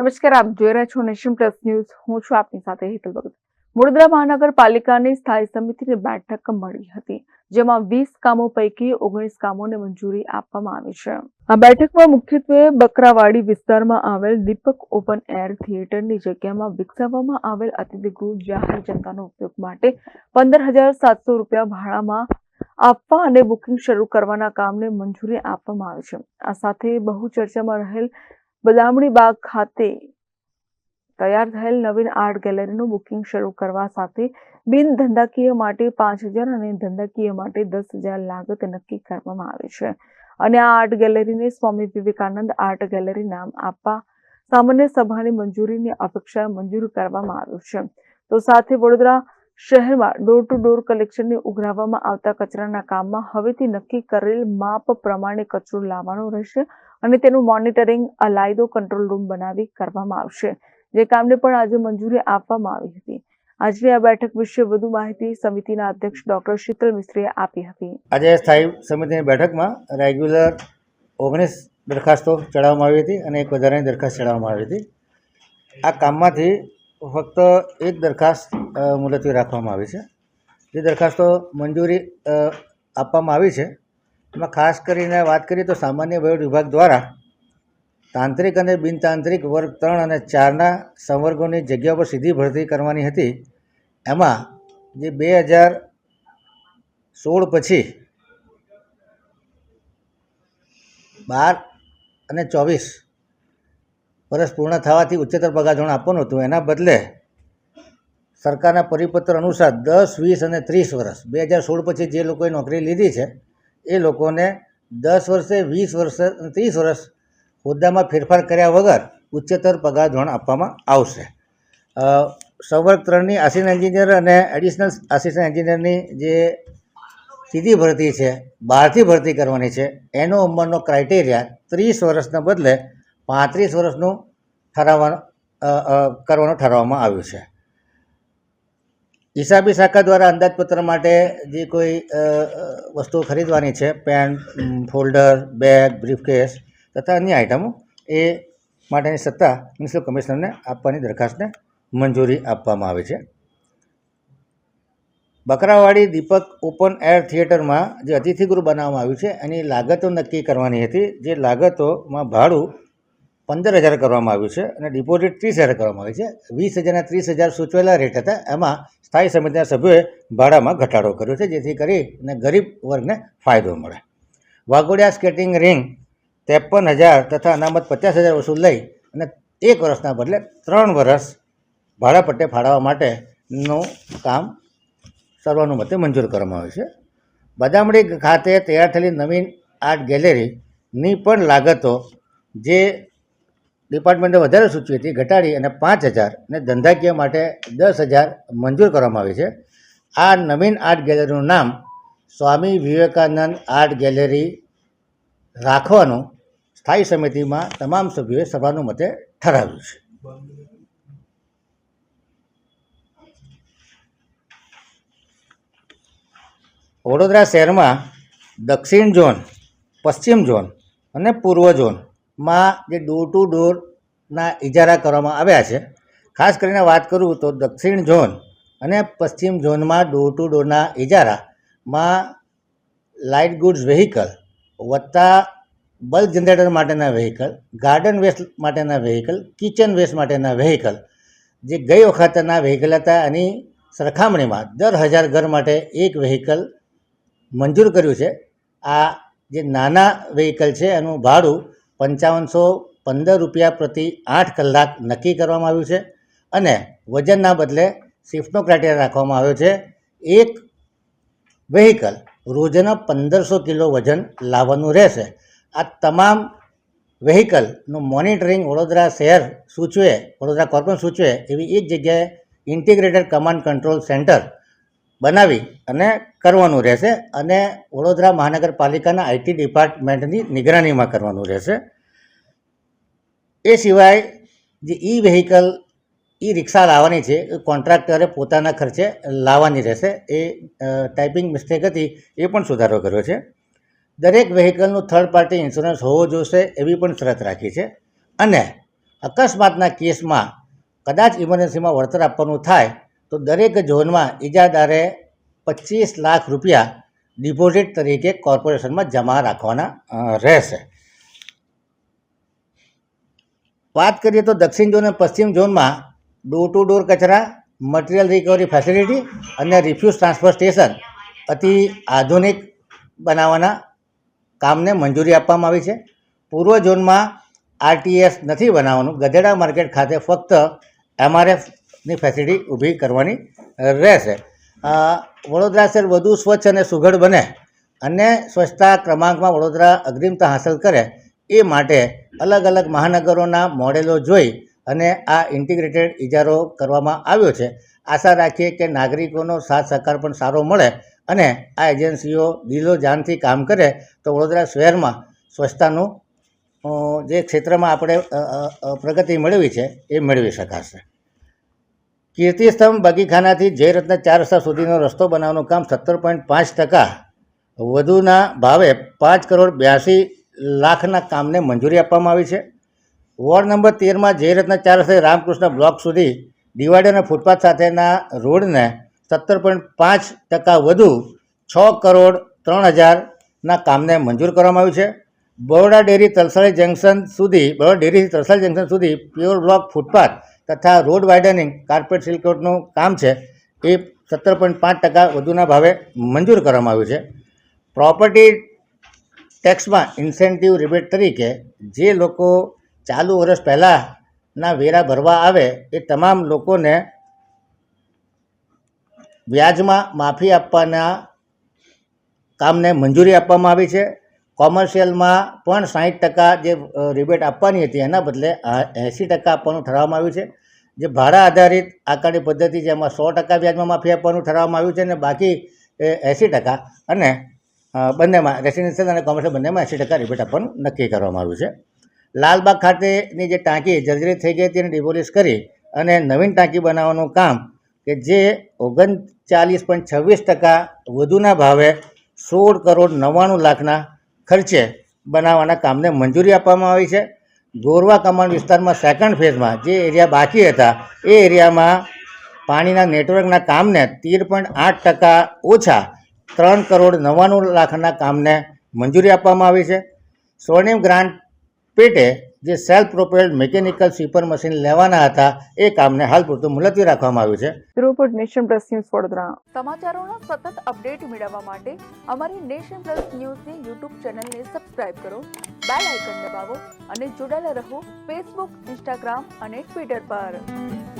નમસ્કાર, આપ જોઈ રહ્યા છો નેશન પ્લસ ન્યૂઝ. હું છું આપની સાથે હેતલ ભગત. વડોદરા મહાનગરપાલિકાની સ્થાયી સમિતિની બેઠક મળી હતી, જેમાં વીસ કામો પૈકી ઓગણીસ કામોને મંજૂરી આપવામાં આવી છે. આ બેઠકમાં મુખ્યત્વે બકરાવાડી વિસ્તારમાં આવેલ દીપક ઓપન એર થિયેટરની જગ્યામાં વિકસાવવામાં આવેલ અતિથિગૃહ જાહેર જનતાનો ઉપયોગ માટે પંદર હજાર સાતસો રૂપિયા ભાડામાં આપવા અને બુકિંગ શરૂ કરવાના કામને મંજૂરી આપવામાં આવી છે. આ સાથે બહુ ચર્ચામાં રહેલ બદામડી બાગ ખાતે તૈયાર થયેલ નવીન આર્ટ ગેલેરીનું બુકિંગ શરૂ કરવા સાથે બિન ધંધાકીય માટે પાંચ હજાર અને ધંધાકીય માટે દસ હજાર લાગત નક્કી કરવામાં આવી છે. અને આ આર્ટ ગેલેરીને સ્વામી વિવેકાનંદ આર્ટ ગેલેરી નામ આપવા સામાન્ય સભાની મંજૂરીની અપેક્ષા મંજૂર કરવામાં આવ્યું છે. તો સાથે વડોદરા શહેરમાં ડોર ટુ ડોર કલેક્શનને ઉઘરાવવામાં આવતા કચરાના કામમાં હવેથી નક્કી કરેલ માપ પ્રમાણે કચરો લાવવાનો રહેશે. અને તેનું મોનિટરિંગ અલાયદો કંટ્રોલ રૂમ બનાવી કરવામાં આવશે, જે કામને પણ આજે મંજૂરી આપવામાં આવી હતી. આજની આ બેઠક વિશે વધુ માહિતી સમિતિના અધ્યક્ષ ડોક્ટર શીતલ મિસ્ત્રીએ આપી હતી. આજે સ્થાયી સમિતિની બેઠકમાં રેગ્યુલર ઓગણીસ દરખાસ્તો ચડાવવામાં આવી હતી અને એક વધારાની દરખાસ્ત ચડાવવામાં આવી હતી. આ કામમાંથી ફક્ત એક દરખાસ્ત મુલતવી રાખવામાં આવી છે. જે દરખાસ્તો મંજૂરી આપવામાં આવી છે એમાં ખાસ કરીને વાત કરીએ તો સામાન્ય વહીવટ વિભાગ દ્વારા તાંત્રિક અને બિનતાંત્રિક વર્ગ ત્રણ અને ચારના સંવર્ગોની જગ્યા પર સીધી ભરતી કરવાની હતી. એમાં જે બે હજાર સોળ પછી બાર અને ચોવીસ વર્ષ પૂર્ણ થવાથી ઉચ્ચતર પગાર ધોરણ આપવાનું હતું. એના બદલે સરકારના પરિપત્ર અનુસાર દસ, વીસ અને ત્રીસ વર્ષ બે હજાર સોળ પછી જે લોકોએ નોકરી લીધી છે એ લોકોને દસ વર્ષે, વીસ વર્ષ, ત્રીસ વર્ષ હોદ્દામાં ફેરફાર કર્યા વગર ઉચ્ચતર પગાર ધોરણ આપવામાં આવશે. સંવર્ગ ત્રણની આસિસ્ટન્ટ એન્જિનિયર અને એડિશનલ આસિસ્ટન્ટ એન્જિનિયરની જે સીધી ભરતી છે, બહારથી ભરતી કરવાની છે, એનો ઉંમરનો ક્રાઇટેરિયા ત્રીસ વર્ષના બદલે પાંત્રીસ વર્ષનું ઠરાવવાનું કરવાનું ઠરાવવામાં આવ્યું છે. હિસાબી શાખા દ્વારા અંદાજપત્ર માટે જે કોઈ વસ્તુઓ ખરીદવાની છે, પેન ફોલ્ડર, બેગ, બ્રીફકેસ તથા અન્ય આઇટમો એ માટેની સત્તા મ્યુનિસિપલ કમિશનરને આપવાની દરખાસ્તને મંજૂરી આપવામાં આવી છે. બકરાવાડી દીપક ઓપન એર થિયેટરમાં જે અતિથિગૃહ બનાવવામાં આવ્યું છે, એની લાગતો નક્કી કરવાની હતી, જે લાગતોમાં ભાડું પંદર હજાર કરવામાં આવ્યું છે અને ડિપોઝિટ ત્રીસ હજાર કરવામાં આવી છે. વીસ હજારના ત્રીસ હજાર સૂચવેલા રેટ હતા. એમાં સ્થાયી સમિતિના સભ્યોએ ભાડામાં ઘટાડો કર્યો છે, જેથી કરીને ગરીબ વર્ગને ફાયદો મળે. વાઘોડિયા સ્કેટિંગ રિંગ ત્રેપન હજાર તથા અનામત પચાસ હજાર વસૂલ લઈ અને એક વર્ષના બદલે ત્રણ વર્ષ ભાડાપટ્ટે ફાળવવા માટેનું કામ સર્વાનુમતે મંજૂર કરવામાં આવ્યું છે. બદામડી ખાતે તૈયાર થયેલી નવીન આર્ટ ગેલેરીની પણ લાગતો જે ડિપાર્ટમેન્ટે વધારે સૂચવી હતી, ઘટાડી અને પાંચ હજાર અને ધંધાકીય માટે દસ હજાર મંજૂર કરવામાં આવી છે. આ નવીન આર્ટ ગેલેરીનું નામ સ્વામી વિવેકાનંદ આર્ટ ગેલેરી રાખવાનું સ્થાયી સમિતિમાં તમામ સભ્યોએ સર્વાનુમતે ઠરાવ્યું છે. વડોદરા શહેરમાં દક્ષિણ ઝોન, પશ્ચિમ ઝોન અને પૂર્વ ઝોનમાં જે ડોર ટુ ડોરના ઇજારા કરવામાં આવ્યા છે. ખાસ કરીને વાત કરું તો દક્ષિણ ઝોન અને પશ્ચિમ ઝોનમાં ડોર ટુ ડોરના ઇજારામાં લાઇટ ગુડ્સ વ્હીકલ વત્તા બલ્ક જનરેટર માટેના વ્હીકલ ગાર્ડન વેસ્ટ માટેના વેહિકલ કિચન વેસ્ટ માટેના વ્હીકલ જે ગઈ વખતના વ્હીકલ હતા એની સરખામણીમાં દર હજાર ઘર માટે એક વ્હીકલ મંજૂર કર્યું છે. આ જે નાના વ્હીકલ છે એનું ભાડું પંચાવનસો પંદર રૂપિયા પ્રતિ આઠ કલાક નક્કી કરવામાં આવ્યું છે અને વજનના બદલે શિફ્ટનો ક્રાઇટેરિયા રાખવામાં આવ્યો છે. એક વેહિકલ રોજના પંદરસો કિલો વજન લાવવાનું રહેશે. આ તમામ વ્હીકલનું મોનિટરિંગ વડોદરા શહેર સૂચવે, વડોદરા કોર્પોરેશન સૂચવે એવી એક જગ્યાએ ઇન્ટિગ્રેટેડ કમાન્ડ કંટ્રોલ સેન્ટર બનાવી અને કરવાનું રહેશે અને વડોદરા મહાનગરપાલિકાના આઈટી ડિપાર્ટમેન્ટની નિગરાનીમાં કરવાનું રહેશે. એ સિવાય જે ઈ વેહિકલ, ઈ રિક્ષા લાવવાની છે, એ કોન્ટ્રાક્ટરે પોતાના ખર્ચે લાવવાની રહેશે. એ ટાઈપિંગ મિસ્ટેક હતી, એ પણ સુધારો કર્યો છે. દરેક વેહિકલનું થર્ડ પાર્ટી ઇન્સ્યોરન્સ હોવો જોઈશે એવી પણ શરત રાખી છે. અને અકસ્માતના કેસમાં કદાચ ઇમરજન્સીમાં વળતર આપવાનું થાય તો દરેક ઝોનમાં ઇજાદારે પચીસ લાખ રૂપિયા ડિપોઝિટ તરીકે કોર્પોરેશનમાં જમા રાખવાના રહેશે. વાત કરીએ તો દક્ષિણ ઝોન અને પશ્ચિમ ઝોનમાં ડોર ટુ ડોર કચરા, મટીરિયલ રિકવરી ફેસિલિટી અને રિફ્યુઝ ટ્રાન્સફર સ્ટેશન અતિ આધુનિક બનાવવાના કામને મંજૂરી આપવામાં આવી છે. પૂર્વ ઝોનમાં આરટીએસ નથી બનાવવાનું. ગધેડા માર્કેટ ખાતે ફક્ત એમઆરએફની ફેસિલિટી ઊભી કરવાની રહેશે. વડોદરા શહેર વધુ સ્વચ્છ અને સુઘડ બને અને સ્વચ્છતા ક્રમાંકમાં વડોદરા અગ્રિમતા હાંસલ કરે એ માટે અલગ અલગ મહાનગરોના મોડેલો જોઈ અને આ ઇન્ટિગ્રેટેડ ઇજારો કરવામાં આવ્યો છે. આશા રાખીએ કે નાગરિકોનો સાથ સહકાર પણ સારો મળે અને આ એજન્સીઓ દિલો જાનથી કામ કરે તો વડોદરા શહેરમાં સ્વચ્છતાનું જે ક્ષેત્રમાં આપણે પ્રગતિ મેળવી છે એ મેળવી શકાશે. કીર્તિસ્તંભ બગીખાનાથી જયરત્ન ચાર રસ્તા સુધીનો રસ્તો બનાવવાનું કામ સત્તર પોઈન્ટ પાંચ ટકા વધુના ભાવે પાંચ કરોડ બ્યાસી લાખના કામને મંજૂરી આપવામાં આવી છે. વોર્ડ નંબર તેરમાં જયરત્ન ચાર રસ્તે રામકૃષ્ણ બ્લોક સુધી ડિવાઈડર અને ફૂટપાથ સાથેના રોડને સત્તર પોઈન્ટ પાંચ ટકા વધુ છ કરોડ ત્રણ હજારના કામને મંજૂર કરવામાં આવ્યું છે. બરોડા ડેરી તલસાડી જંકશન સુધી, બરોડા ડેરીથી તલસાડી જંકશન સુધી પ્યોર બ્લોક ફૂટપાથ તથા રોડ વાઇડનિંગ કાર્પેટ સિલ્કોટનું કામ છે, એ સત્તર પોઈન્ટ પાંચ ટકા વધુના ભાવે મંજૂર કરવામાં આવ્યું છે. પ્રોપર્ટી ટેક્સમાં ઇન્સેન્ટિવ રિબેટ તરીકે જે લોકો ચાલુ વર્ષ પહેલાંના વેરા ભરવા આવે, એ તમામ લોકોને વ્યાજમાં માફી આપવાના કામને મંજૂરી આપવામાં આવી છે. કોમર્શિયલમાં પણ સાહીઠ ટકા જે રિબેટ આપવાની હતી એના બદલે એંસી ટકા આપવાનું ઠરાવવામાં આવ્યું છે. જે ભાડા આધારિત આકારણી પદ્ધતિ છે, એમાં સો ટકા વ્યાજમાં માફી આપવાનું ઠરાવવામાં આવ્યું છે અને બાકી એંસી ટકા અને બંનેમાં રેસિડેન્શિયલ અને કોમર્શિયલ બંનેમાં એંસી ટકા રિબેટ આપવાનું નક્કી કરવામાં આવ્યું છે. લાલબાગ ખાતેની જે ટાંકી જર્જરિત થઈ ગઈ હતી એને ડિમોલિશ કરી અને નવીન ટાંકી બનાવવાનું કામ કે જે ઓગણચાલીસ પોઈન્ટ છવ્વીસ ટકા વધુના ભાવે સોળ કરોડ નવ્વાણું લાખના ખર્ચે બનાવવાના કામને મંજૂરી આપવામાં આવી છે. ગોરવા કમાન્ડ વિસ્તારમાં સેકન્ડ ફેઝમાં જે એરિયા બાકી હતા, એ એરિયામાં પાણીના નેટવર્કના કામને તેર પોઈન્ટ આઠ ટકા ઓછા ત્રણ કરોડ નવ્વાણું લાખના કામને મંજૂરી આપવામાં આવી છે. સ્વર્ણિમ ગ્રાન્ટ પેટે જે self propelled mechanical sweeper machine લેવાના હતા એ કામને હાલ પૂરતું મુલતવી રાખવામાં આવ્યું છે. Report nation plus news Vadodara. સમાચારોના સતત અપડેટ મેળવવા માટે અમારી નેશન પ્લસ ન્યૂઝની યુટ્યુબ ચેનલને સબસ્ક્રાઇબ કરો બેલ આઇકન દબાવો અને જોડાયેલા રહો ફેસબુક ઇન્સ્ટાગ્રામ અને ટ્વિટર પર.